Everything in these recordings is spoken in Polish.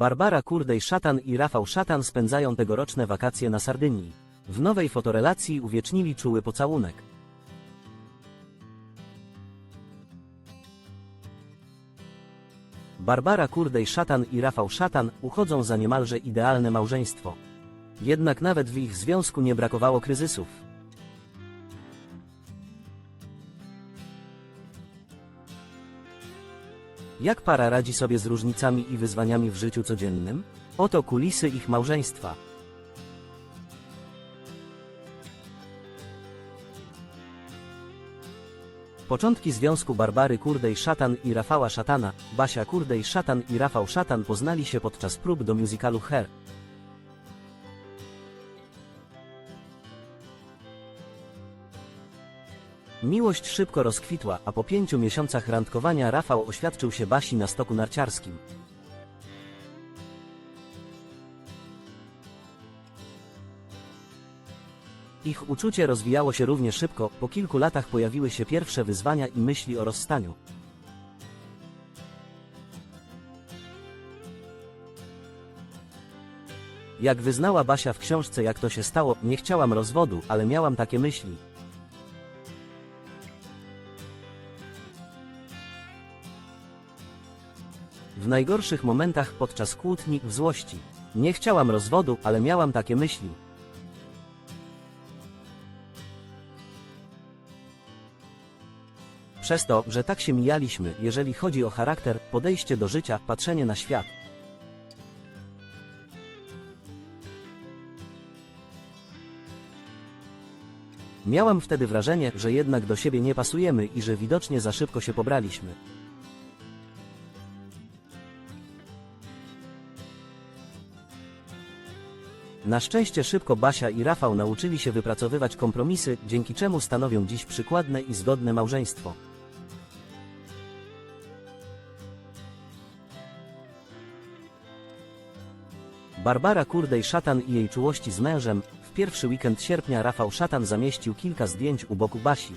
Barbara Kurdej Szatan i Rafał Szatan spędzają tegoroczne wakacje na Sardynii. W nowej fotorelacji uwiecznili czuły pocałunek. Barbara Kurdej Szatan i Rafał Szatan uchodzą za niemalże idealne małżeństwo. Jednak nawet w ich związku nie brakowało kryzysów. Jak para radzi sobie z różnicami i wyzwaniami w życiu codziennym? Oto kulisy ich małżeństwa. Początki związku Barbary Kurdej Szatan i Rafała Szatana, Basia Kurdej Szatan i Rafał Szatan poznali się podczas prób do musicalu Hair. Miłość szybko rozkwitła, a po pięciu miesiącach randkowania Rafał oświadczył się Basi na stoku narciarskim. Ich uczucie rozwijało się równie szybko, po kilku latach pojawiły się pierwsze wyzwania i myśli o rozstaniu. Jak wyznała Basia w książce Jak to się stało, nie chciałam rozwodu, ale miałam takie myśli. W najgorszych momentach podczas kłótni, w złości. Nie chciałam rozwodu, ale miałam takie myśli. Przez to, że tak się mijaliśmy, jeżeli chodzi o charakter, podejście do życia, patrzenie na świat. Miałam wtedy wrażenie, że jednak do siebie nie pasujemy i że widocznie za szybko się pobraliśmy. Na szczęście szybko Basia i Rafał nauczyli się wypracowywać kompromisy, dzięki czemu stanowią dziś przykładne i zgodne małżeństwo. Barbara Kurdej Szatan i jej czułości z mężem, w pierwszy weekend sierpnia Rafał Szatan zamieścił kilka zdjęć u boku Basi.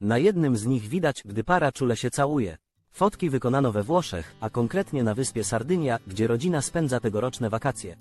Na jednym z nich widać, gdy para czule się całuje. Fotki wykonano we Włoszech, a konkretnie na wyspie Sardynia, gdzie rodzina spędza tegoroczne wakacje.